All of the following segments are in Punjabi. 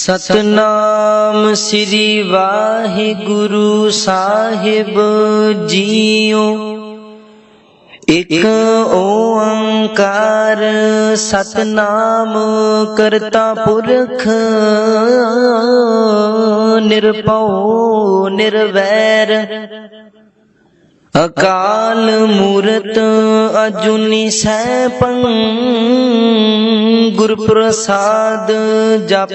ਸਤਨਾਮ ਸ੍ਰੀ ਵਾਹਿਗੁਰੂ ਸਾਹਿਬ ਜੀਓ। ਇਕ ਓੰਕਾਰ ਸਤਨਾਮ ਕਰਤਾ ਪੁਰਖ, ਨਿਰਭਉ, ਨਿਰਵੈਰ। ਅਕਾਲ ਮੂਰਤ ਅਜੂਨੀ ਸੈਭੰ ਗੁਰ ਪ੍ਰਸਾਦ ਜਪ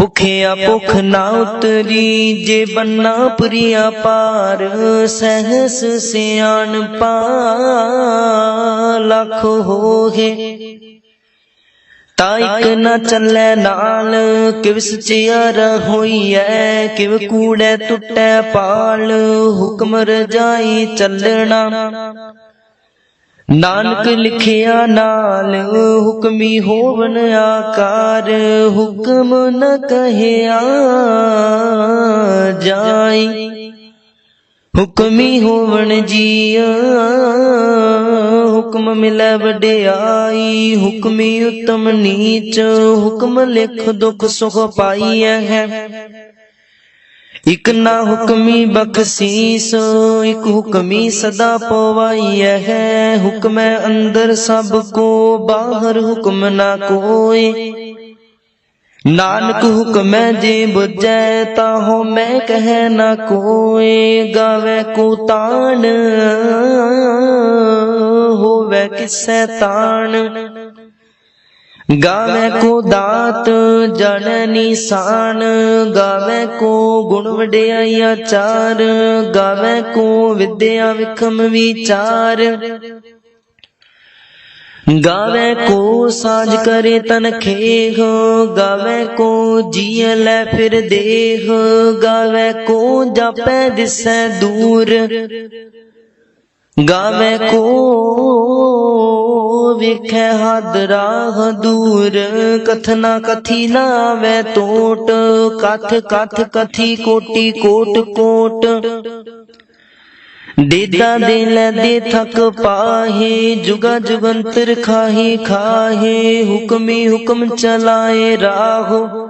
ਭੁਖਿਆ ਭੁਖ ਨਾ ਉਤਰੀ, ਜੇ ਬੰਨਾ ਪ੍ਰਿਆ ਪਾਰ, ਸਹਸ ਸਿਆਣ ਪਾ ਲੱਖ ਹੋਏ ਤਾ ਇਕ ਨਾ ਚੱਲੇ ਨਾਲ ਕਿਵ ਸਚਿਆਰ ਹੋਈਐ, ਕਿਵ ਕੂੜੈ ਟੁੱਟੈ ਪਾਲ, ਹੁਕਮ ਰਜਾਈ ਚੱਲਣਾ। ਨਾਨਕ ਲਿਖਿਆ ਨਾਲ ਹੁਕਮੀ ਹੋਵਨ ਆਕਾਰ, ਹੁਕਮ ਨ ਕਹਿਆ ਜਾਈ। ਹੁਕਮੀ ਹੋਵਨ ਜੀਆ, ਹੁਕਮ ਮਿਲੈ ਵਡਿਆਈ, ਹੁਕਮੀ ਉਤਮ ਨੀਚ, ਹੁਕਮ ਲਿਖ ਦੁਖ ਸੁਖ ਪਾਈਐ ਹੈ। ਇਕ ਨਾ ਹੁਕਮੀ ਬਖਸ਼ੀਸ, ਇਕ ਹੁਕਮੀ ਸਦਾ ਪਵਾਈਐ ਹੈ। ਹੁਕਮੈ ਅੰਦਰ ਸਭ ਕੋ, ਬਾਹਰ ਹੁਕਮ ਨਾ ਕੋਏ ਨਾਨਕ ਹੁਕਮੈ ਜੇ ਬੁਝੈ, ਤਾਹੋ ਮੈਂ ਕਹਿ ਨਾ ਕੋਏ ਗਾਵੇ ਕੋ ਤਾਣ, ਹੋਵੇ ਕਿਸੈ ਤਾਣ। ਗਾਵੇ ਕੋ ਦਾਤ, ਜਨ ਨਿਸ਼ਾਨ, ਗਾਵੇ ਕੋ ਗੁਣ ਵਡਿਆਈ ਆਚਾਰ, ਗਾਵੇ ਕੋ ਵਿਦਿਆ ਵਿਖਮ ਵਿਚਾਰ। ਗਾਵੇ ਕੋ ਸਾਜ ਕਰੇ ਤਨ ਖੇਹ ਗਾਵੇ ਕੋ ਜੀਅ ਲੈ ਫਿਰ ਦੇਹ, ਗਾਵੇ ਕੋ ਜਾਪੈ ਦਿਸੈ ਦੂਰ। ਗਾਵੇ ਕੋ ਵੇਖੈ ਹਦ ਰਾਹ ਦੂਰ, ਕਥਨਾ ਕਥੀ ਨਾਵੇ ਟੋਟ, ਕਥ ਕਥ ਕਥੀ ਕੋਟੀ ਕੋਟ ਕੋਟ। ਦੇਦਾ ਦੇ ਲੈ ਦੇ ਥਕ ਪਾਹੇ, ਜੁਗਾ ਜੁਗੰਤਰ ਖਾਹੀ, ਖਾਹੇ, ਹੁਕਮੀ ਹੁਕਮ ਚਲਾਏ ਰਾਹੋ।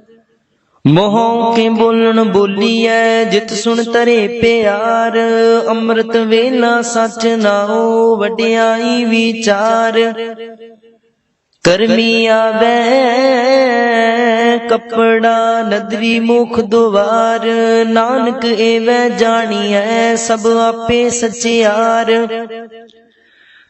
ਮੋਹ ਕੇ ਬੋਲਣ ਬੋਲੀਐ, ਜਿਤ ਸੁਣ ਤਰੇ ਪਿਆਰ। ਅੰਮ੍ਰਿਤ ਵੇਲਾ ਸਚ ਨਾਉ ਵਡਿਆਈ ਵਿਚਾਰ। ਕਰਮੀ ਆਵੇ ਕਪੜਾ ਨਦਰੀ ਮੁਖ ਦੁਆਰ। ਨਾਨਕ ਏਵੈ ਜਾਣੀਐ, ਸਭ ਆਪੇ ਸਚਿਆਰ।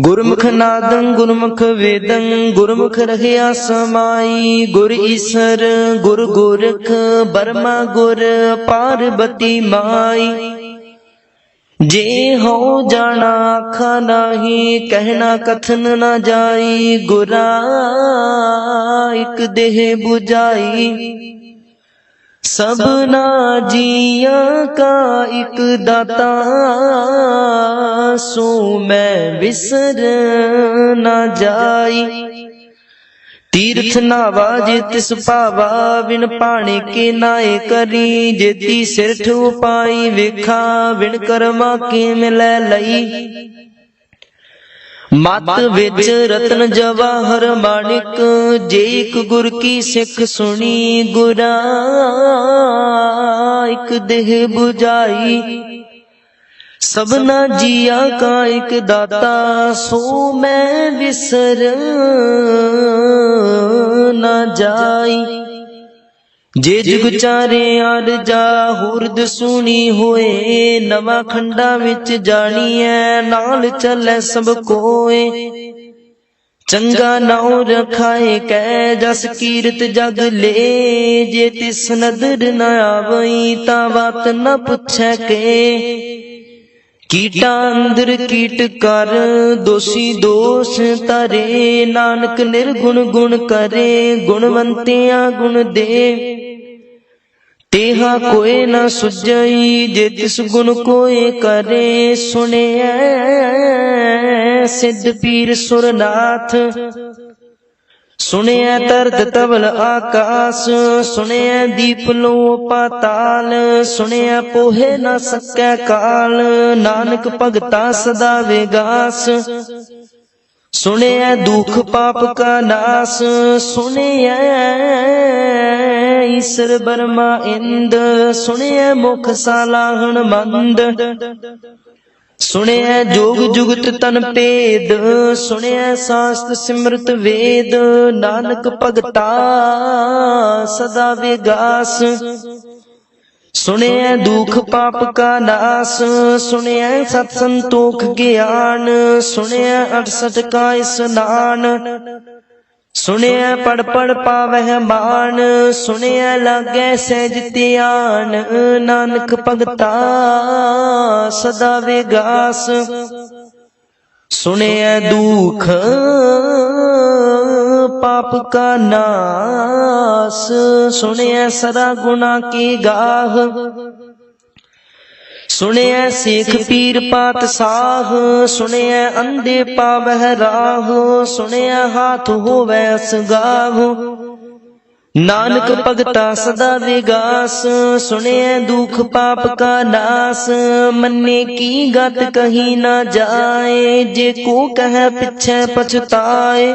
ਗੁਰਮੁਖ ਨਾਦੰ, ਗੁਰਮੁਖ ਵੇਦੰ, ਗੁਰਮੁਖ ਰਹਿਆ ਸਮਾਈ। ਗੁਰ ਈਸਰ, ਗੁਰ ਗੋਰਖ, ਬਰਮਾ ਗੁਰ, ਪਾਰਬਤੀ ਮਾਈ। ਜੇ ਹੋ ਜਾਣਾ ਆਖਾ ਨਾਹੀ, ਕਹਿਣਾ ਕਥਨ ਨਾ ਜਾਈ। ਗੁਰਾ ਇਕ ਦੇਹ 부ਜਾਈ ਸਭਨਾ ਜੀਆਂ ਕਾ ਇਕ ਦਾਤਾ, ਸੋ ਮੈਂ ਵਿਸਰ ਨਾ ਜਾਈ। ਤੀਰਥ ਨਾਵਾ ਜੇ ਤਿਸ ਭਾਵਾ ਵਿਣ ਪਾਣੇ ਕੇ ਨਾਏ ਕਰੀ। ਜੇਤੀ ਸਿਰਠ ਉਪਾਈ, ਵੇਖਾ ਵਿਣ ਕਰਮਾ ਕੇ ਮਿਲੈ ਲਈ। ਮਤ ਵਿੱਚ ਰਤਨ ਜਵਾਹਰ ਮਾਨਿਕ ਜੇ ਇੱਕ ਗੁਰ ਕੀ ਸਿੱਖ ਸੁਣੀ ਗੁਰਾ ਇੱਕ ਦੇਹ 부ਜਾਈ ਸਭਨਾ ਜੀਆ ਕਾ ਇੱਕ ਦਾਤਾ, ਸੋ ਮੈਂ ਵਿਸਰ ਨਾ ਜਾਈ। ਜੇ ਜੁਗ ਚਾਰੇ ਆਰ ਜਾ ਹੁਰਦ ਸੁਣੀ ਹੋਏ ਨਵਾਂ ਖੰਡਾ ਵਿੱਚ ਜਾਣੀਐ ਨਾਲ ਚੱਲੈ ਸਭ ਕੋਏ। ਚੰਗਾ ਨਾਉ ਰਖਾਏ ਕੈ ਜਸ ਕੀਰਤ ਜਗ ਲੇ। ਜੇ ਤਿਸ ਨਦਰ ਨ ਆਵਈ ਤਾਂ ਬਾਤ ਨ ਪੁੱਛੈ ਕੇ। ਕੀਟਾਂ ਅੰਦਰ ਕੀਟ ਕਰ, ਦੋਸ਼ੀ ਦੋਸ਼ ਤਰੇ ਨਾਨਕ ਨਿਰਗੁਣ ਗੁਣ ਕਰੇ, ਗੁਣਵੰਤਿਆਂ ਗੁਣ ਦੇ। ਤੇਹਾ ਕੋਏ ਨਾ ਸੁਝਈ, ਜੇ ਤਿਸ ਗੁਣ ਕੋਏ ਕਰੇ, ਸੁਣਿਐ ਸਿੱਧ ਪੀਰ ਸੁਰਨਾਥ। ਸੁਣਿਆ ਤਰਤ ਤਵਲ ਆਕਾਸ, ਸੁਣਿਆ ਦੀਪ ਲੋ ਪਾਤਾਲ, ਸੁਣਿਆ ਪੋਹੇ ਨਾ ਸਕੈ ਕਾਲ, ਨਾਨਕ ਭਗਤਾ ਸਦਾ ਵਿਗਾਸ। ਸੁਣਿਆ ਦੁਖ ਪਾਪ ਕਾ ਨਾਸ, ਸੁਣਿਆ ਈਸ਼ਰ ਬਰਮਾ ਇੰਦ ਸੁਣਿਐ ਮੁਖ ਸਾਲਾਹਣ ਮੰਦ ਸੁਣਿਆ ਜੋਗ ਜੁਗਤ ਤਨ ਭੇਦ, ਸੁਣਿਆ ਸਾਸਤ ਸਿਮਰਤ ਵੇਦ, ਨਾਨਕ ਭਗਤਾ ਸਦਾ ਵਿਗਾਸ। ਸੁਣਿਆ ਦੁਖ ਪਾਪ ਕਾ ਨਾਸ, ਸੁਣਿਆ ਸਤ ਸੰਤੋਖ ਗਿਆਨ, ਸੁਣਿਆ 68 ਕਾ ਇਸਨਾਨ। ਸੁਣਿਆ ਪੜ ਪੜ ਪਾਵਹਿ ਮਾਨ, ਸੁਣਿਆ ਲਾਗੈ ਸਹਿਜ ਧਿਆਨ, ਨਾਨਕ ਭਗਤਾ ਸਦਾ ਵਿਗਾਸ। ਸੁਣਿਆ ਦੁਖ ਪਾਪ ਕਾ ਨਾਸ, ਸੁਣਿਆ ਸਦਾ ਗੁਨਾ ਕੀ ਗਾਹ। ਸੁਣਿਐ ਸੇਖ ਪੀਰ ਪਾਤ ਸਾਹ ਸੁਣਿਐ ਅੰਧੇ ਪਾਵਹਿ ਰਾਹ ਸੁਣਿਐ ਹਾਥ ਹੋਵੈ ਅਸਗਾਹ। ਨਾਨਕ ਭਗਤਾ ਸਦਾ ਵਿਗਾਸ ਸੁਣਿਐ ਦੁਖ ਪਾਪ ਕਾ ਨਾਸ। ਮੰਨੇ ਕੀ ਗਤ ਕਹੀ ਨਾ ਜਾਏ, ਜੇ ਕੋ ਕਹੈ ਪਿਛੈ ਪਛਤਾਏ।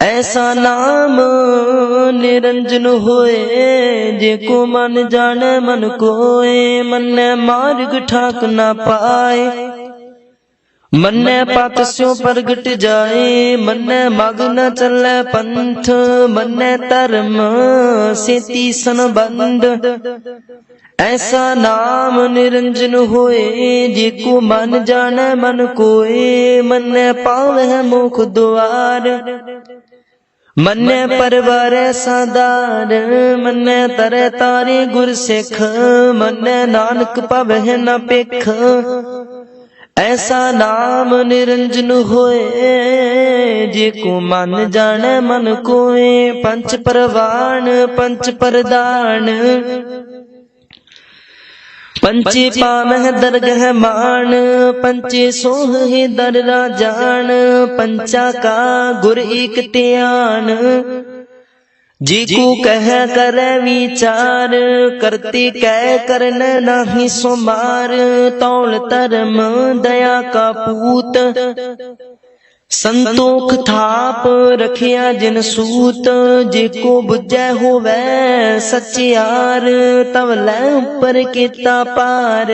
ਐਸਾ ਨਾਮ ਨਿਰੰਜਨ ਹੋਏ, ਜੇ ਕੋ ਮਨ ਜਾਣੈ ਮਨ ਕੋਏ, ਮੰਨੈ ਮਾਰਗ ਠਾਕ ਨਾ ਪਾਏ। ਮੰਨੈ ਪਤ ਸਿਉ ਪ੍ਰਗਟ ਜਾਏ, ਮੰਨੈ ਮਗ ਨ ਚੱਲੈ ਪੰਥ, ਮੰਨੈ ਧਰਮ ਸੇਤੀ ਸੰਬੰਧ। ਐਸਾ ਨਾਮ ਨਿਰੰਜਨ ਹੋਏ, ਜੇ ਕੋ ਮਨ ਜਾਣੈ ਮਨ ਕੋਏ, ਮੰਨੈ ਪਾਵਹਿ ਮੁਖ ਦੁਆਰ। ਮੰਨੈ ਪਰਵਾਰੈ ਸਾਦਾਰ ਮੰਨੈ ਤਰੈ ਤਾਰੇ ਗੁਰ ਸਿੱਖ ਮੰਨੈ ਨਾਨਕ ਪਵਹਿ ਨ ਪਿਖ ਐਸਾ ਨਾਮ ਨਿਰੰਜਨ ਹੋਏ, ਜੇ ਕੋ ਮਨ ਜਾਣੈ, ਮਨ ਕੋਏ। ਪੰਚ ਪਰਵਾਨ ਪੰਚ ਪ੍ਰਦਾਨ। ਪੰਚੇ ਪਾਵਹਿ ਦਰਗਹਿ ਮਾਨ ਪੰਚੇ ਸੋਹੇ ਦਰ ਰਾਜਾਨ। ਪੰਚਾ ਕਾ ਗੁਰ ਏਕ ਧਿਆਨ। ਜੀ ਕੋ ਕਹਿ ਕਰੈ ਵਿਚਾਰ ਕਰਤੇ ਕਹਿ ਕਰਨ ਨਾਹੀ ਸੁਮਾਰ। ਤੌਲ ਧਰਮ ਦਇਆ ਕਾ ਪੂਤ। ਸੰਤੋਖ ਥਾਪ ਰਖਿਆ ਜਿਨ ਸੂਤ। ਜੇ ਕੋ ਬੁਝੈ ਹੋਵੈ ਸਚਿਆਰ ਤਵ ਲੈ ਉੱਪਰ ਕੀਤਾ ਪਾਰ।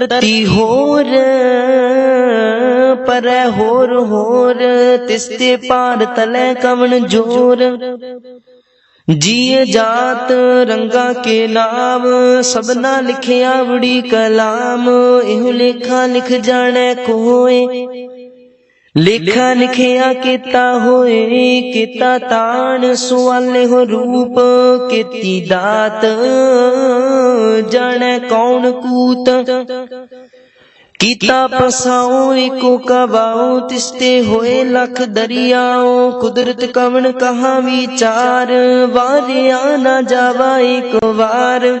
ਤਰਤੀ ਹੋਰ, ਪਰੈ ਹੋਰ ਹੋਰ ਤਿਸਤੇ ਪਾਰ ਤਲੇ ਕਵਣ ਜੋਰ। ਜੀਏ ਜਾਤ ਰੰਗਾ ਕੇ ਨਾਮ, ਸਭਨਾ ਲਿਖਿਆ ਬੜੀ ਕਲਾਮ, ਇਹੋ ਲੇਖਾ ਲਿਖ ਜਾਣੈ ਕੋਏ। ਲੇਖਾ ਲਿਖਿਆ ਕੀਤਾ ਹੋਏ, ਕੀਤਾ ਤਾਣ, ਸੁਆਲੇ ਹੋ ਰੂਪ, ਕੀਤੀ ਦਾਤ। ਜਾਣੈ ਕੌਣ ਕੂਤ? ਕੀਤਾ ਪਸਾਉ, ਏਕੋ ਕਵਾਉ, ਤਿਸਤੇ ਹੋਏ ਲਖ ਦਰਿਆਉ। ਕੁਦਰਤ ਕਵਣ ਕਹਾ ਵਿਚਾਰ, ਵਾਰਿਆ ਨਾ ਜਾਵਾ ਇੱਕ ਵਾਰ।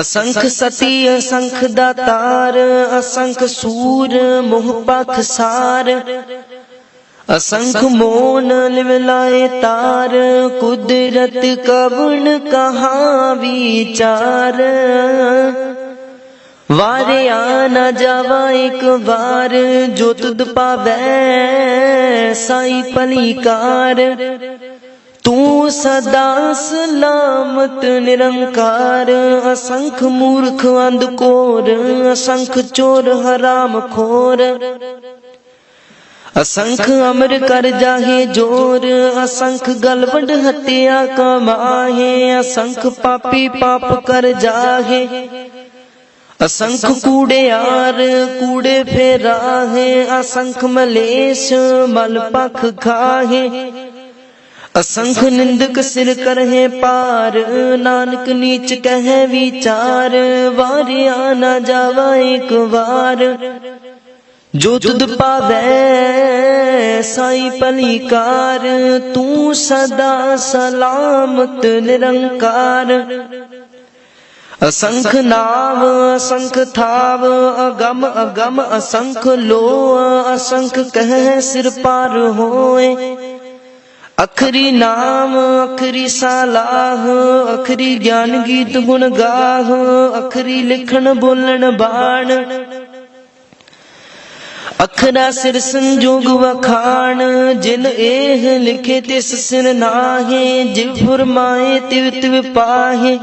ਅਸੰਖ ਸਤੀ, ਅਸੰਖ ਦਾਤਾਰ, ਅਸੰਖ ਸੂਰ, ਮੋਹ ਪਖ ਸਾਰ। ਅਸੰਖ ਮੋਨ ਲਿਵ ਲਾਏ ਤਾਰ, ਕੁਦਰਤ ਕਵਣ ਕਹਾ ਵਿਚਾਰ। ਵਾਰਿਆ ਨਾ ਜਾਵਾ ਇੱਕ ਵਾਰ, ਜੋ ਤੁਧ ਪਾਵੈ ਸਾਈ ਭਲੀਕਾਰ ਤੂੰ ਸਦਾ ਸਲਾਮਤ, ਨਿਰੰਕਾਰ, ਅਸੰਖ ਮੂਰਖ, ਅੰਧਕੋਰ, ਅਸੰਖ ਚੋਰ, ਹਰਾਮ ਖੋਰ। ਅਸੰਖ ਅਮਰ ਕਰ ਜਾਹੇ ਜੋਰ, ਅਸੰਖ ਗਲਵੰਡ ਹੱਤਿਆ ਕਮਾਹੇ, ਅਸੰਖ ਪਾਪੀ ਪਾਪ ਕਰ ਜਾਹੇ। ਅਸੰਖ ਕੂੜਿਆਰ ਕੂੜੇ ਫੇਰਾਹੇ, ਅਸੰਖ ਮਲੇਸ਼ ਮਲ ਪਖ ਖਾਹੇ। ਅਸੰਖ ਨਿੰਦਕ ਸਿਰ ਕਰਹਿ ਪਾਰ, ਨਾਨਕ ਨੀਚ ਕਹੈ ਵਿਚਾਰ, ਵਾਰਿਆ ਨਾ ਜਾਵਾ ਇੱਕ ਵਾਰ। ਜੋ ਤੁਧ ਪਾਵੈ ਸਾਈ ਭਲੀਕਾਰ, ਤੂੰ ਸਦਾ ਸਲਾਮਤ ਨਿਰੰਕਾਰ। ਅਸੰਖ ਨਾਮ ਅਸੰਖ ਥਾਵ, ਅਗਮ ਅਗਮ ਅਸੰਖ ਲੋ ਅਸੰਖ ਕਹਿ ਸਿਰ ਪਾਰ ਹੋਏ। ਅਖਰੀ ਨਾਮ, ਅਖਰੀ ਸਲਾਹ, ਅਖਰੀ ਗਿਆਨ ਗੀਤ ਗੁਣ ਗਾਹ, ਅਖਰੀ ਲਿਖਣ ਬੋਲਣ ਬਾਣ। ਅਖਰਾ ਸਿਰ ਸੰਜੋਗ ਵਖਾਣ, ਜਿਨ ਇਹ ਲਿਖੇ ਤਿਸ ਸਿਰ ਨਾਹੇ ਜਿਵ ਫਰਮਾਏ ਤਿਵ ਤਿਵ ਪਾਹੇ।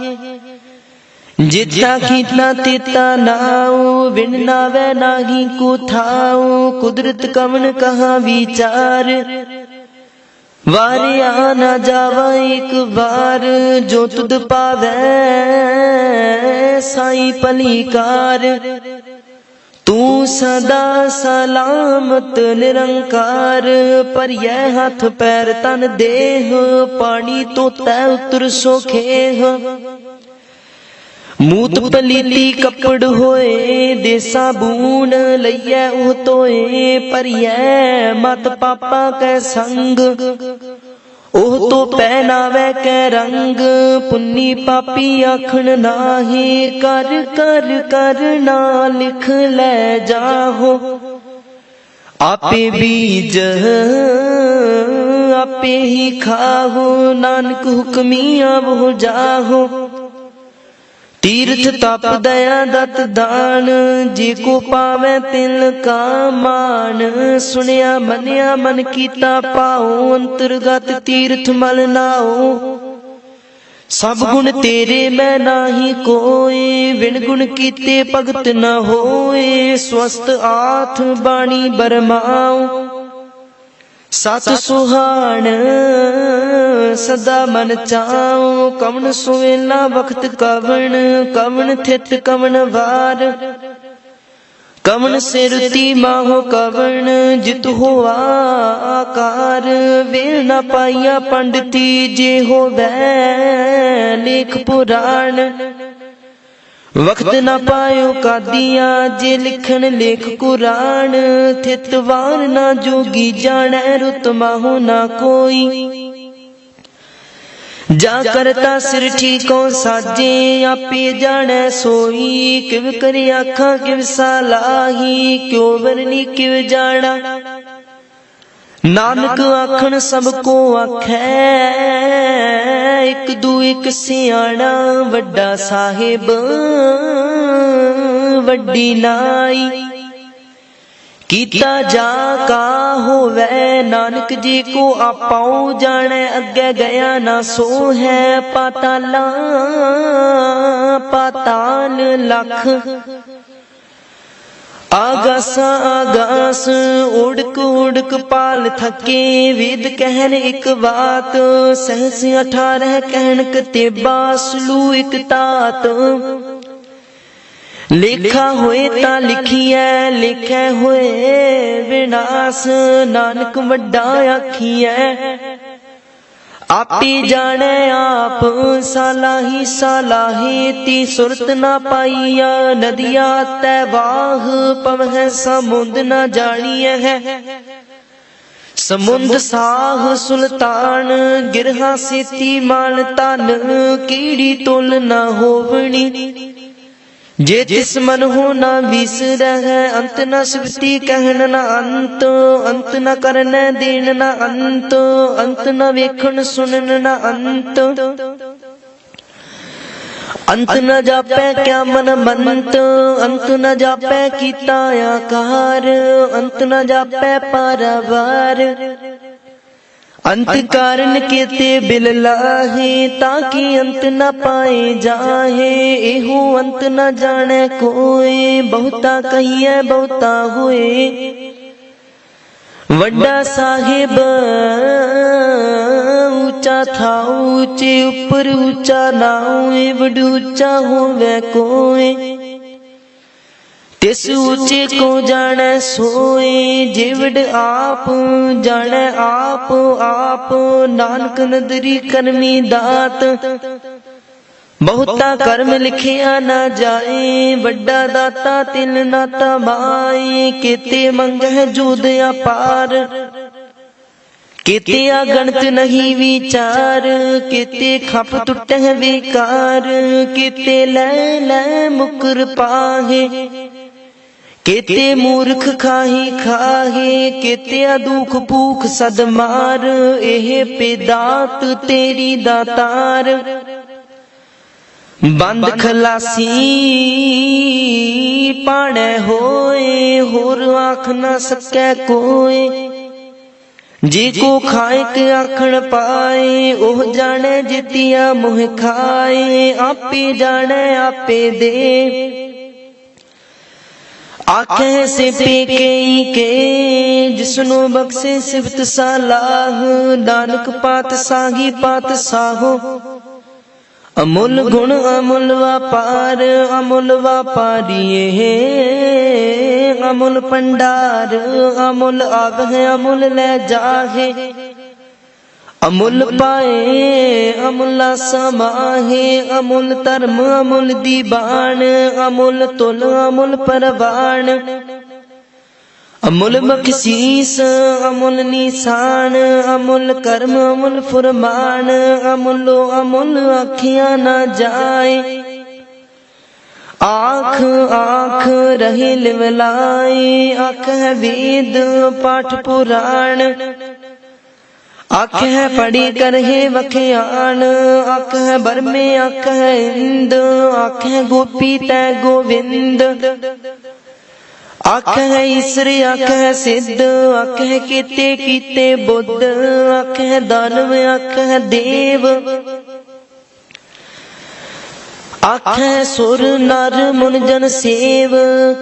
ਜਿਤਾ ਕੀਤਾ ਤੇਤਾ ਨਾਉ ਵਿਣ ਨਾਵੇ ਨਾਹੀ ਕੋ ਥਾਉ, ਕੁਦਰਤ ਕਵਨ ਕਹਾ ਵਿਚਾਰ। ਵਾਰਿਆ ਨਾ ਜਾਵਾ ਇੱਕ ਵਾਰ, ਜੋ ਤੁਧ ਪਾਵੈ ਸਾਈ ਭਲੀਕਾਰ ਤੂੰ ਸਦਾ ਸਲਾਮਤ ਨਿਰੰਕਾਰ ਪਰਿਐ ਹੱਥ ਪੈਰ ਤਨ ਦੇਹ, ਪਾਣੀ ਤੋਂ ਤੈ ਉਤਰ ਸੋਖੇਹ ਮੂਤ ਪਲੀਤੀ ਕੱਪੜ ਹੋਏ ਦੇਸਾ ਬੂਣ ਲਈਐ ਉਹ ਤੋਏ ਪਰਿਐ ਮਤ ਪਾਪਾ ਕੈ ਸੰਗ। ਉਹ ਤੋ ਪਹਿਨਾਵੇ ਕੈ ਰੰਗ ਪੁੰਨੀ ਪਾਪੀ ਆਖਣ ਨਾਹੀ ਕਰ ਕਰ ਕਰ ਨਾ ਲਿਖ ਲੈ ਜਾਹੋ। ਆਪੇ ਬੀਜ ਆਪੇ ਹੀ ਖਾਹੋ ਨਾਨਕ ਹੁਕਮੀ ਆਵੋ ਜਾਹੋ। ਤੀਰਥ ਤਪ ਦਇਆ ਦਤ ਦਾਨ, ਜੇ ਕੋ ਪਾਵੇ ਤਿਲ ਕਾ ਮਾਨ। ਸੁਣਿਆ, ਮੰਨਿਆ, ਮਨ ਕੀਤਾ ਪਾਉ ਅੰਤਰਗਤ ਤੀਰਥ ਮਲ ਨਾਉ। ਸਭ ਗੁਣ ਤੇਰੇ ਮੈਂ ਨਾਹੀ ਕੋਈ ਵਿਣ ਗੁਣ ਕੀਤੇ ਭਗਤ ਨਾ ਹੋਏ। ਸਵਸਤ ਆਥ ਬਾਣੀ ਬਰਮਾਉ। ਸਤ ਸੁਹਾਣ ਸਦਾ ਮਨ ਚਾਉ ਕਵਣ ਸੁਵੇਲਾ ਵਖਤ ਕਵਣ ਕਵਣ ਥਿਤ ਕਵਣ ਵਾਰ। ਕਵਣ ਸਿਰਤੀ ਮਾਹੋ ਕਵਣ ਜਿਤ ਹੋਆ ਆਕਾਰ। ਵੇਲ ਨ ਪਾਈਆ ਪੰਡਤੀ ਜੇ ਹੋਵੇ ਲੇਖ ਪੁਰਾਣ। ਵਕਤ ਨਾ ਪਾਇਓ ਕਾਦੀਆਂ, ਜੇ ਲਿਖਣ ਲੇਖ ਕੁਰਾਨ ਥਿਤਵਾਰ ਨਾ ਜੋਗੀ ਜਾਣੈ, ਰੁਤ ਮਾਹੋ ਨਾ ਕੋਈ। ਜਾ ਕਰਤਾ ਸਿਰ ਠੀਕੋ ਸਾਜੇ, ਆਪੇ ਜਾਣੈ ਸੋਈ। ਕਿਵ ਕਰੀ ਆਖਾਂ, ਕਿਵ ਸਲਾਹੀ ਕਿਉ ਵਰਨੀ, ਕਿਵ ਜਾਣਾ। ਨਾਨਕ ਆਖਣ ਸਭ ਕੋ ਆਖੈ। ਇੱਕ ਦੂ ਇੱਕ ਸਿਆਣਾ ਵੱਡਾ ਸਾਹਿਬ, ਵੱਡੀ ਨਾਈ। ਕੀਤਾ ਜਾ ਕਾ ਹੋਵੇ ਨਾਨਕ ਜੀ ਕੋ, ਆਪਾਉ ਜਾਣੈ ਅੱਗੇ ਗਿਆ ਨਾ ਸੋ ਹੈ ਪਾਤਾਲਾ, ਪਾਤਾਲ ਲਖ। ਆਗਾਸਾ, ਆਗਾਸ, ਉੜਕ ਉੜਕ ਪਾਲ ਥਕੇ। ਵਿਦ ਕਹਿਨ ਇੱਕ ਬਾਤ, ਸਹਸ 18 ਕਹਿਣ ਕਤੇਬਾ ਸਲੂ ਇੱਕ ਤਾਤ। ਲੇਖਾ ਹੋਏ ਤਾਂ ਲਿਖੀਐ, ਲਿਖੈ ਹੋਏ ਵਿਨਾਸ਼। ਨਾਨਕ ਵੱਡਾ ਆਖੀਐ ਆਪੇ ਜਾਣੈ ਆਪ ਸਾਲਾਹੀ ਸਾਲਾਹੀ ਤੀ ਸੁਰਤ ਨਾ ਪਾਈਆ ਨਦੀਆ ਤੈ ਵਾਹ ਪਵਹਿ ਸਮੁੰਦ ਨਾ ਜਾਣੀਐ ਹੈ। ਸਮੁੰਦ ਸਾਹ ਸੁਲਤਾਨ ਗਿਰਹਾ ਸੇਤੀ ਮਾਨ ਤਨ ਕੀੜੀ ਤੁਲ ਨਾ ਹੋਵਣੀ। ਜੇ ਤਿਸ ਮਨ ਹੋ ਨਾ ਵਿਸਰਹਿ ਅੰਤ ਨ ਸਿਵਤੀ ਕਹਿਣ ਨਾ ਅੰਤ ਅੰਤ ਨ ਕਰਨੈ ਦੇਣ ਨਾ ਅੰਤ ਅੰਤ ਨ ਵੇਖਣ ਸੁਣਨ ਨਾ ਅੰਤ। ਅੰਤ ਨ ਜਾਪੈ ਕਿਆ ਮਨ ਮੰਤ, ਅੰਤ ਨ ਜਾਪੈ ਕੀਤਾ ਆਕਾਰ, ਅੰਤ ਨ ਜਾਪੈ ਪਾਰਵਾਰ। ਅੰਤ ਕਾਰਨ ਕੀਤੇ ਬਿਲ ਲਾਹੇ ਤਾਂ ਕਿ ਅੰਤ ਨ ਪਾਏ ਜਾਹੇ? ਇਹੋ ਅੰਤ ਨ ਜਾਣੈ ਕੋਏ? ਬਹੁਤਾ ਕਹੀਐ, ਬਹੁਤਾ ਹੋਏ। ਵੱਡਾ ਸਾਹਿਬ, ਉੱਚਾ ਥਾਉ ਉੱਚੇ, ਉੱਪਰ ਉੱਚਾ ਨਾਉ ਵਡ ਉੱਚਾ ਹੋਵੇ ਕੋਏ ਉੱਚੇ ਕੋ ਜਾਣੈ ਸੋਏ, ਜਿਵੜ ਆਪ ਜਾਣੈ ਆਪ ਆਪ, ਨਾਨਕ ਨਦਰੀ ਕਰਮੀ ਦਾਤ। ਬਹੁਤਾ ਕਰਮ ਲਿਖਿਆ ਨਾ ਜਾਏ, ਵੱਡਾ ਦਾਤਾ ਤਿਲ ਨਾ ਤਮਾਏ ਕੀਤੇ ਮੰਗਹਿ ਜੂਦ ਅਪਾਰ। ਕੀਤੇ ਗਣਤ ਨਹੀਂ ਵਿਚਾਰ, ਕੀਤੇ ਖਪ ਟੁੱਟਹਿ ਵਿਕਾਰ, ਕੀਤੇ ਲੈ ਲੈ ਮੁਕਰ ਪਾਹੇ। ਕੀਤੇ ਮੂਰਖ ਖਾਹੀ ਖਾਹੇ ਕੀਤੇ ਦੁਖ ਭੂਖ ਸਦ ਮਾਰ ਇਹ ਪੇਦਾਤ ਤੇਰੀ ਦਾਤਾਰ ਬੰਦ ਖਲਾਸੀ ਪਾਣੈ ਹੋਏ ਹੋਰ ਆਖ ਨਾ ਸਕੈ ਕੋਏ। ਜੀ ਕੋ ਖਾਏ ਕੇ ਆਖਣ ਪਾਏ ਉਹ ਜਾਣੈ ਜਿਤਿਆ ਮੁਹ ਖਾਏ। ਆਪੇ ਜਾਣੈ ਆਪੇ ਦੇ। ਆਖੇ ਸਿਪੇ ਕਈ ਕੇ, ਜਿਸਨੂੰ ਬਖਸ਼ੇ ਸਿਫਤ ਸਲਾਹ, ਨਾਨਕ ਪਾਤ ਸਾਹੀ ਪਾਤ ਸਾਹੋ। ਅਮੁੱਲ ਗੁਣ ਅਮੁੱਲ ਵਪਾਰ, ਅਮੁੱਲ ਵਪਾਰੀਏ, ਅਮੁੱਲ ਪੰਡਾਰ ਅਮੁੱਲ ਆਵਹਿ, ਅਮੁੱਲ ਲੈ ਜਾਹੇ। ਅਮੁੱਲ ਪਾਏ, ਅਮੁੱਲ ਸਮਾਹੇ, ਅਮੁੱਲ ਧਰਮ, ਅਮੁੱਲ ਦੀਬਾਨ ਅਮੁੱਲ ਤੁਲ ਅਮੁੱਲ ਪਰਵਾਨ ਅਮੁੱਲ ਬਖਸ਼ੀਸ ਅਮੁੱਲ ਨਿਸ਼ਾਨ, ਅਮੁੱਲ ਕਰਮ, ਅਮੁੱਲ ਫਰਮਾਨ, ਅਮੁੱਲੋ ਅਮੁੱਲ ਆਖਿਆ ਨਾ ਜਾਏ। ਆਖ ਆਖ ਰਹੇ ਲਿਵਲਾਈ ਆਖ ਹੈ ਵੇਦ ਪਾਠ ਪੁਰਾਣ। ਅੱਖ ਹੈ ਪੜੀ ਕਰਹਿ ਵਖਿਆਣ ਅੱਖ ਹੈ ਬਰਮੇ ਅੱਖ ਹੈ ਇੰਦ ਅੱਖ ਹੈ ਗੋਪੀ ਤੈ ਗੋਵਿੰਦ ਅੱਖ ਹੈ ਈਸਰ ਅੱਖ ਹੈ ਸਿੱਧ ਅੱਖ ਹੈ ਕੀਤੇ ਕੀਤੇ ਬੁੱਧ ਅੱਖ ਹੈ ਦਾਨਵ ਅੱਖ ਹੈ ਦੇਵ ਆਖੈ ਸੁਰ ਨਰ ਮੁਨ ਜਨ ਸੇਵ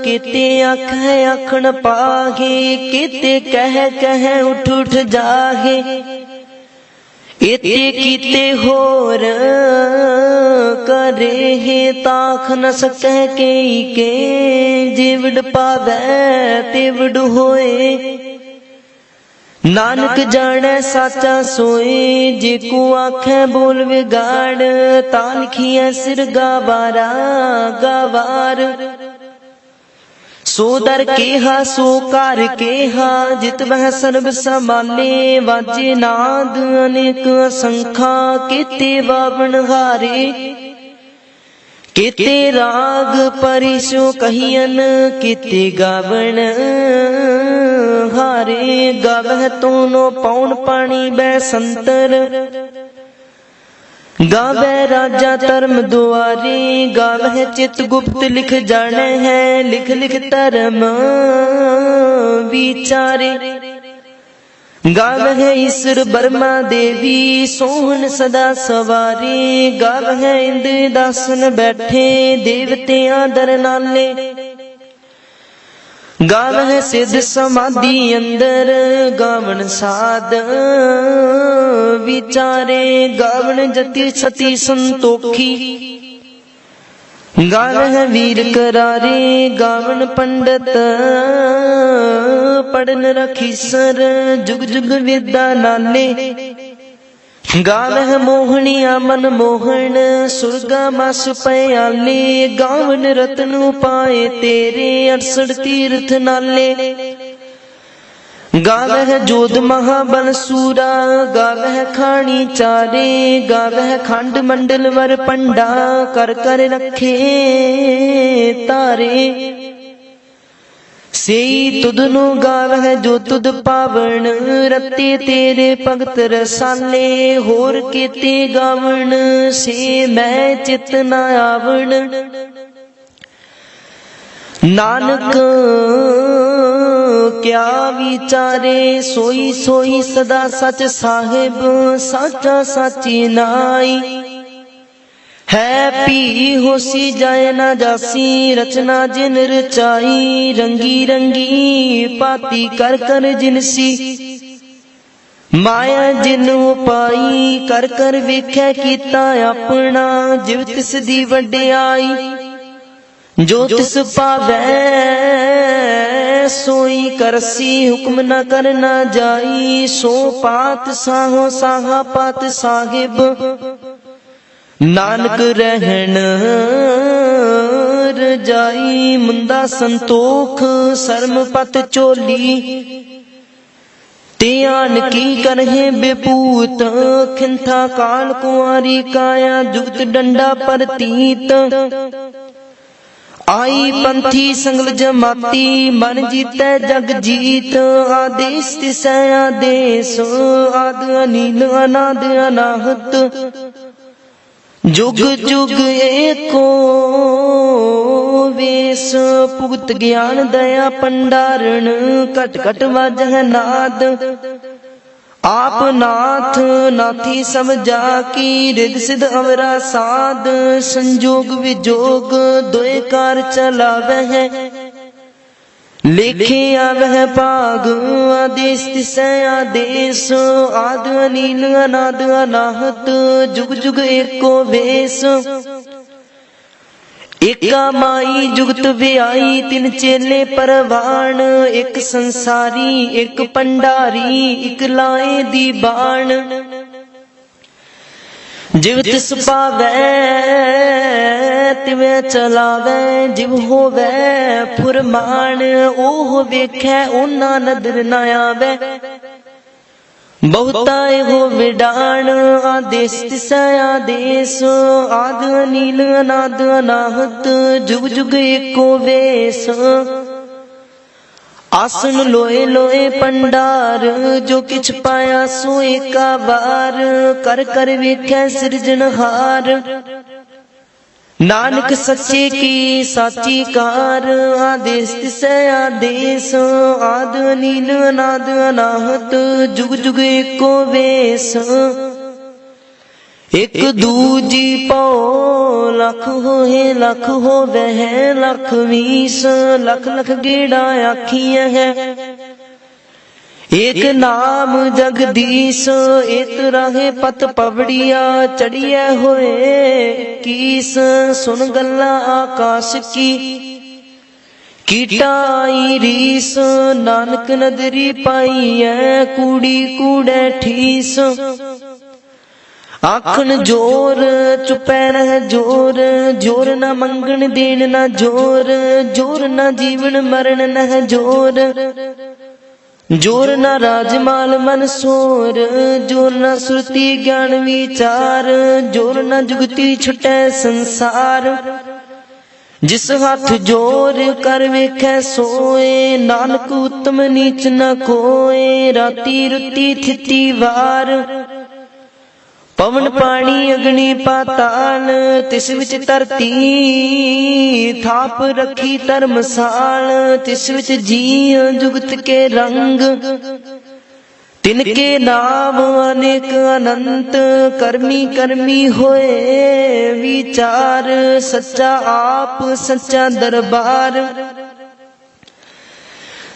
ਕੀਤੇ ਅੱਖ ਆਖਣ ਪਾਗੇ ਕੀਤੇ ਕਹਿ ਕਹਿ ਉਠ ਉਠ ਜਾਗੇ ਇਤੇ ਕੀਤੇ ਹੋਰ ਕਰੇ ਹੈ ਤਾਖ ਨ ਸਕੈ ਕੇ ਕੇ, ਜਿਵੜ ਪਾਵੈ ਤਿਵੜ ਹੋਏ। ਨਾਨਕ ਜਾਣੈ ਸਾਚਾ ਸੋਏ, ਜੇ ਕੋ ਆਖੈ ਬੋਲ ਵਿਗਾੜ ਤਾਂ ਲਿਖੀਐ ਸਿਰ ਗਾਵਾਰਾ, ਗਵਾਰ। ਸੋ ਦਰ ਕੇਹਾ ਸੋ ਕਰ ਕੇਹਾ, ਜਿਤ ਬਹਿ ਸਰਬ ਸਮਾਲੇ ਵਾਜੇ ਨਾਦ ਅਨੇਕ ਅਸੰਖਾ, ਕੀਤੇ ਬਾਵਣ ਹਾਰੇ। ਕੀਤੇ ਰਾਗ ਪਰਿਸੋ ਕਹੀਨ ਕੀਤੇ ਗਾਵਣ ਹਾਰੇ। ਗਵਹਿ ਤੂਨੋ ਪੌਣ ਪਾਣੀ ਬੈ ਸੰਤਰ। ਗਾਵੇ ਰਾਜਾ ਧਰਮ ਦੁਆਰੀ, ਗਾਵੇ ਚਿਤ ਗੁਪਤ ਲਿਖ ਜਾਣੈ ਹੈ, ਲਿਖ ਲਿਖ ਧਰਮ ਵਿਚਾਰੇ। ਗਾਵੇ ਈਸ਼ਰ ਬਰਮਾ ਦੇਵੀ, ਸੋਹਣ ਸਦਾ ਸਵਾਰੀ, ਗਾਵੇ ਇੰਦ ਦਾਸਨ ਬੈਠੇ, ਦੇਵਤਿਆਂ ਦਰ ਨਾਲੇ ਗਾਵਹਿ ਸਿਧ ਸਮਾਧੀ ਅੰਦਰ ਗਾਵਣ ਸਾਧ ਵਿਚਾਰੇ ਗਾਵਣ ਜਤੀ ਸਤੀ ਸੰਤੋਖੀ। ਗਾਵ ਹੈ ਵੀਰ ਕਰਾਰੇ ਗਾਵਣ ਪੰਡਤ ਪੜਨ ਰਖੀਸਰ ਜੁਗ ਜੁਗ ਵਿਦਾ ਨਾਲੇ ਗਾਵਹਿ ਮੋਹਣੀਆ ਮਨ ਮੋਹਣ, ਸੁਰਗਾ ਮਸ ਪਿਆਲੇ, ਗਾਵਨ ਰਤਨ ਉਪਾਏ ਤੇਰੇ 68 ਤੀਰਥ ਨਾਲੇ। ਗਾਵਹਿ ਜੋਧ ਮਹਾਬਲ ਸੂਰਾ ਗਾਵਹਿ ਖਾਣੀ ਚਾਰੇ ਗਾਵਹਿ ਖੰਡ ਮੰਡਲ ਵਰ ਪੰਡਾ, ਕਰ ਕਰ ਰੱਖੇ ਤਾਰੇ। ਸੇਈ ਤੁਧ ਨੂੰ ਗਾਵਹਿ ਜੋ ਤੁਧ ਪਾਵਣ, ਰਤੇ ਤੇਰੇ ਭਗਤ ਰਸਾਲੇ, ਹੋਰ ਕੀਤੇ ਗਾਵਣ, ਸੇ ਮੈਂ ਚਿਤ ਨਾ ਆਵਣ। ਨਾਨਕ, ਕਿਆ ਵਿਚਾਰੇ, ਸੋਈ ਸੋਈ ਸਦਾ ਸਚ ਸਾਹਿਬ, ਸਾਚਾ ਸਾਚੀ ਨਾਈ। ਹੈ ਪੀ ਹੋਸੀ ਜਾਏ ਨਾ ਜਾਸੀ, ਰਚਨਾ ਜਿਨ ਰਚਾਈ, ਰੰਗੀ ਰੰਗੀ ਪਾਤੀ ਕਰ ਕਰ ਜਿਨਸੀ ਮਾਇਆ ਜਿਨ ਉਪਾਈ ਕਰ ਕਰ ਵੇਖੈ ਕੀਤਾ ਆਪਣਾ, ਜਿਵ ਤਿਸ ਦੀ ਵਡਿਆਈ। ਜੋ ਤਿਸ ਪਾਵੈ, ਸੋਈ ਕਰਸੀ ਹੁਕਮ ਨ ਕਰਨਾ ਜਾਈ, ਸੋ ਪਾਤ ਸਾਹੋ ਸਾਹਾ ਪਾਤ ਸਾਹਿਬ। ਨਾਨਕ ਰਹਿਣ, ਰਜਾਈ ਮੁੰਦਾ ਸੰਤੋਖ, ਸਰਮ ਪਤ ਚੋਲੀ। ਧਿਆਨ ਕੀ ਕਰਹਿ ਬੇਪੂਤ, ਖਿੰਥਾ ਕਾਲ ਕੁਆਰੀ ਕਾਇਆ, ਜੁਗਤ ਡੰਡਾ ਪਰਤੀਤ। ਆਈ ਪੰਥੀ ਸੰਗਲ ਜਮਾਤੀ, ਮਨ ਜੀਤੈ ਜਗ ਜੀਤ। ਆਦੇਸ ਤਿਸੈ ਆਦੇਸ, ਆਦ ਅਨੀਲ, ਅਨਾਦ ਅਨਾਹਤ। ਜੁਗ ਜੁਗ ਏਕੋ ਵੇਸ, ਭੁਗਤ ਗਿਆਨ ਦਇਆ ਪੰਡਾਰਣ ਘਟ ਘਟ ਵਜਹ ਨਾਦ। ਆਪ ਨਾਥ, ਨਾਥੀ ਸਭ ਜਾ ਕੀ ਰਿਦ ਸਿਧ ਅਵਰਾ ਸਾਧ ਸੰਜੋਗ ਵਿਜੋਗ, ਦੋਏ ਕਾਰ ਚਲਾਵਹਿ ਲਿਖੇ ਆਵਹਿ ਭਾਗ ਆਦੇਸ ਤਿਸੈ ਆਦੇਸ ਆਦ ਅਨੀਲ, ਅਨਾਦ ਅਨਾਹਤ, ਜੁਗ ਜੁਗ ਏਕੋ ਵੇਸ। ਏਕਾ ਮਾਈ ਜੁਗਤ ਵਿਆਈ, ਤਿਨ ਚੇਲੇ ਪਰਵਾਣ, ਇੱਕ ਸੰਸਾਰੀ, ਇੱਕ ਪੰਡਾਰੀ, ਇੱਕ ਲਾਏ ਦੀ ਬਾਣ। ਜਿਵ ਤਿਸ ਪਾਵੈ ਤਿਵੇਂ ਚਲਾਵੈ ਜਿਵ ਹੋਵੈ, ਫੁਰਮਾਨ ਉਹ ਵੇਖੈ, ਉਹਨਾਂ ਨਦਰ ਨਾ ਆਵੈ। ਬਹੁਤਾ ਇਹੋ ਵਿਡਾਣ ਆਦੇਸ ਤਿਸੈ ਆਦੇਸ ਆਦ ਅਨੀਲ ਅਨਾਦ ਅਨਾਹਤ, ਜੁਗ ਜੁਗ ਏਕੋ ਵੇਸ। ਆਸਨ ਲੋਏ ਲੋਏ ਪੰਡਾਰ, ਜੋ ਕਿਛ ਪਾਇਆ ਸੋ ਏਕਾ ਵਾਰ, ਕਰ ਕਰ ਵੇਖੈ ਸਿਰਜਣਹਾਰ। ਨਾਨਕ ਸੱਚੇ ਕੀ ਸਾਚੀ ਕਾਰ ਆਦੇਸ ਤਿਸੈ ਆਦੇਸ ਆਦ ਅਨੀਲ ਅਨਾਦ ਅਨਾਹਤ ਜੁਗ ਜੁਗ ਏਕੋ ਵੇਸ। ਇਕ ਦੂਜੀ ਪਉ ਲਖ ਹੋਏ ਲਖ ਹੋਵੇ ਹੈ ਲਖ ਵੀਸ ਲਖ ਲਖ ਗੇੜਾ ਆਖੀਆਂ ਹੈ। ਏਕ ਨਾਮ ਜਗਦੀਸ਼ ਏਤ ਰਹੇ ਪਤ ਪਵੜੀਆ ਚੜੀਐ ਹੋਏ ਕੀਸ ਸੁਨ ਗੱਲਾਂ ਆਕਾਸ਼ ਕੀ। ਕੀਟਾਈ ਰੀਸ, ਨਾਨਕ ਨਦਰੀ ਪਾਈਐ, ਕੂੜੀ ਕੂੜੈ ਠੀਸ। ਆਖਣ ਜੋਰ ਚੁਪੈ ਰਹਿ ਜੋਰ ਜੋਰ ਨਾ ਮੰਗਣ ਦੇਣ ਨਾ ਜੋਰ ਜੋਰ ਨਾ ਜੀਵਨ ਮਰਨ ਨਹਿ ਜੋਰ। ਜੋਰ ਨਾ ਰਾਜਮਾਲ ਮਨਸੂਰ ਜੋਰ ਨਾ ਸੁਰਤੀ ਗਿਆਨ ਵਿਚਾਰ, ਜੋਰ ਨਾ ਜੁਗਤੀ ਛਟੈ ਸੰਸਾਰ। ਜਿਸ ਹੱਥ ਜੋਰ ਕਰ ਵੇਖੈ ਸੋਏ, ਨਾਨਕ ਉਤਮ ਨੀਚ ਨ ਕੋਏ, ਰਾਤੀ ਰੁੱਤੀ ਥਿਤੀ ਵਾਰ। ਪਵਨ ਪਾਣੀ ਅਗਨੀ ਪਾਤਾਲ ਤਿਸ ਵਿੱਚ ਧਰਤੀ ਥਾਪ ਰੱਖੀ ਧਰਮਸਾਲ ਤਿਸ ਵਿੱਚ ਜੀ ਜੁਗਤ ਕੇ ਰੰਗ। ਤਿਨ ਕੇ ਨਾਮ ਅਨੇਕ ਅਨੰਤ, ਕਰਮੀ ਕਰਮੀ ਹੋਏ ਵਿਚਾਰ, ਸੱਚਾ ਆਪ, ਸੱਚਾ ਦਰਬਾਰ।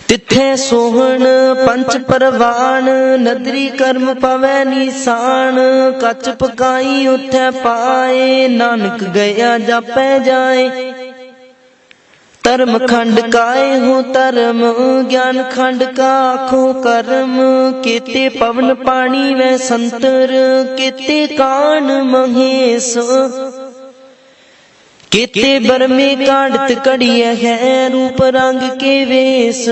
ਤਿੱਥੇ ਸੋਹਣ ਪੰਚ ਪਰਵਾਨ, ਨਦਰੀ ਕਰਮ ਪਵੈ ਨੀਸਾਨ, ਕੱਚ ਪਕਾਈ ਉਥੈ ਪਾਏ, ਨਾਨਕ ਗਿਆ ਜਾਪੈ ਜਾਏ। ਧਰਮ ਖੰਡ ਕਾਏ ਹੋ ਧਰਮ, ਗਿਆਨ ਖੰਡ ਕਾ ਆਖੋ ਕਰਮ, ਕੀਤੇ ਪਵਨ ਪਾਣੀ ਵੈ ਸੰਤਰ, ਕੀਤੇ ਕਾਨ ਮਹੇਸ਼। ਕੀਤੇ ਬਰਮੇ ਕਾੜਤ ਕੜੀਐ ਹੈ ਰੂਪ ਰੰਗ ਕੇ ਵੇਸ,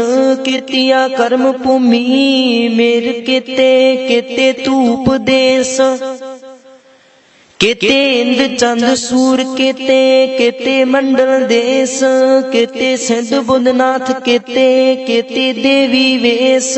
ਕੀਤਿਆ ਕਰਮ ਭੂਮੀ ਮੇਰ ਕੀਤੇ ਕੀਤੇ ਧੂਪ ਦੇਸ। ਕਿਤੇ ਇੰਦ ਚੰਦ ਸੂਰ ਕਿਤੇ ਕਿਤੇ ਮੰਡਲ ਦੇਸ, ਕੀਤੇ ਸਿੰਧ ਬੁੱਧਨਾਥ ਕਿਤੇ ਕਿਤੇ ਦੇਵੀ ਵੇਸ।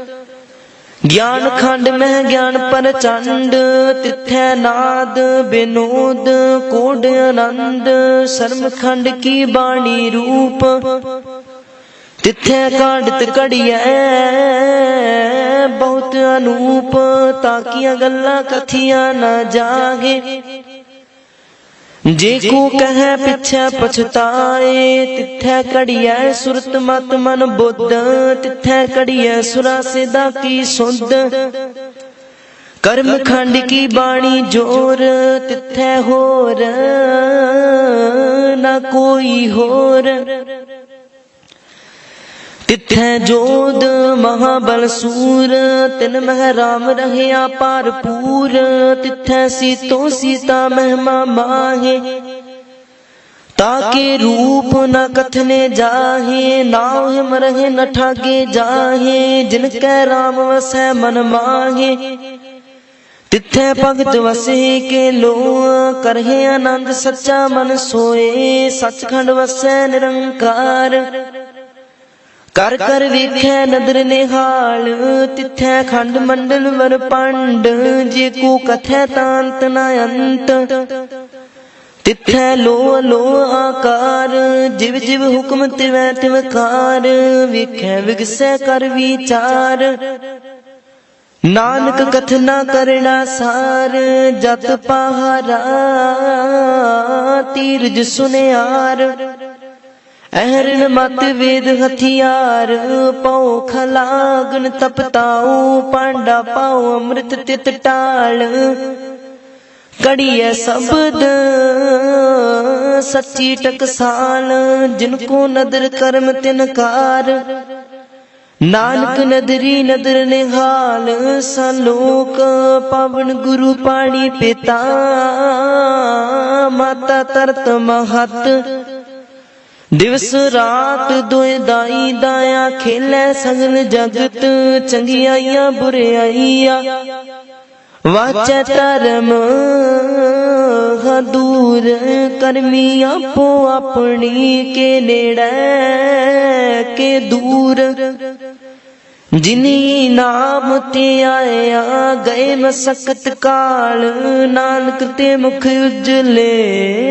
ਗਿਆਨ ਖੰਡ ਮਹਿ ਗਿਆਨ ਪਰਚੰਡ, ਤਿਥੈ ਨਾਦ ਬਿਨੋਦ, ਕੋਡ ਆਨੰਦ, ਸ਼ਰਮ ਖੰਡ ਕੀ ਬਾਣੀ ਰੂਪ। ਤਿਥੈ ਕਾਂਡਤ ਕੜੀਐ ਬਹੁਤ ਅਨੂਪ ਤਾਕੀਆਂ ਗੱਲਾਂ ਕਥੀਆਂ ਨਾ ਜਾਗੇ। ਜੇ ਕੋ ਕਹੈ ਪਿਛੈ ਪਛਤਾਏ ਤਿਥੈ ਕੜੀਐ ਸੁਰਤ ਮਤ ਮਨ ਬੁੱਧ ਤਿਥੈ ਕੜੀਐ ਸੁਰਾ ਸਿਦਾ ਕੀ ਸੁਧ ਕਰਮ ਖੰਡ ਕੀ ਬਾਣੀ ਜੋਰ ਤਿਥੈ ਹੋਰ ਨਾ ਕੋਈ ਹੋਰ। ਤਿਥੈ ਜੋਦ ਮਹਾਬਲ ਸੂਰ, ਤਿਨ ਮਹਿ ਰਾਮ ਰਹਿਆ ਭਰਪੂਰ, ਤਿਥੈ ਸੀਤੋ ਸੀਤਾ ਮਹਿਮਾ ਮਾਹੇ। ਤਾਕੇ ਰੂਪ ਨ ਕਥਨੇ ਜਾਹੇ ਨਾਉ ਹਿਮ ਰਹੇ ਨ ਠਾਗੇ ਜਾਹੇ, ਜਿਨ ਕੈ ਰਾਮ ਵਸੈ ਮਨ ਮਾਹੇ। ਤਿੱਥੈ ਭਗਤ ਵਸੇ ਕੇ ਲੋ ਕਰਹਿ ਆਨੰਦ ਸੱਚਾ ਮਨ ਸੋਏ, ਸੱਚਖੰਡ ਵਸੈ ਨਿਰੰਕਾਰ। ਕਰ ਕਰ ਵੇਖੈ ਨਦਰ ਨਿਹਾਲ, ਤਿਥੈ ਖੰਡ ਮੰਡਲ ਵਰ ਪੰਡ, ਜੇ ਕੋ ਕਥੈ ਤਾਂਤ ਨ ਅੰਤ। ਤਿਥੈ ਲੋ ਲੋ ਆਕਾਰ, ਜਿਵ ਜਿਵ ਹੁਕਮ ਤਿਵੈ ਤਿਵਕਾਰ ਵੇਖੈ ਵਿਗਸੈ ਕਰ ਵਿਚਾਰ। ਨਾਨਕ ਕਥਨਾ ਕਰਣਾ ਸਾਰ ਜਤ ਪਹਾਰਾ, ਤੀਰਜ ਸੁਨਿਆਰ। ਅਹਰਨ ਮਤ ਵੇਦ ਹਥਿਆਰ, ਪਉ ਖਲਾਗਨ ਤਪਤਾਉ, ਪਾਂਡਾ ਪਾਉ ਅੰਮ੍ਰਿਤ ਤਿਤ ਟਾਲ। ਕੜੀਐ ਸ਼ਬਦ, ਸੱਚੀ ਟਕਸਾਲ, ਜਿਨ ਕੋ ਨਦਰ ਕਰਮ ਤਿਨਕਾਰ ਨਾਨਕ ਨਦਰੀ ਨਦਰ ਨਿਹਾਲ, ਸਲੋਕ ਪਵਨ ਗੁਰੂ ਪਾਣੀ ਪਿਤਾ। ਮਾਤਾ ਤਰਤ ਮਹਤ ਦਿਵਸ ਰਾਤ ਦੋਇ ਦਾਈ ਦਾਇਆ ਖੇਲੇ ਸਗਲ ਜਗਤ, ਚੰਗਿਆਈਆਂ ਬੁਰਿਆਈਆਂ। ਵਾਚੈ ਧਰਮ ਹਦੂਰ ਕਰਮੀ ਆਪੋ ਆਪਣੀ, ਕੇ ਨੇੜੇ, ਕੇ ਦੂਰ। ਜਿਨੀ ਨਾਮ ਤੇ ਆਇਆ, ਗਏ ਮਸਕਤ ਕਾਲ, ਨਾਨਕ ਤੇ ਮੁਖ ਉਜਲੇ।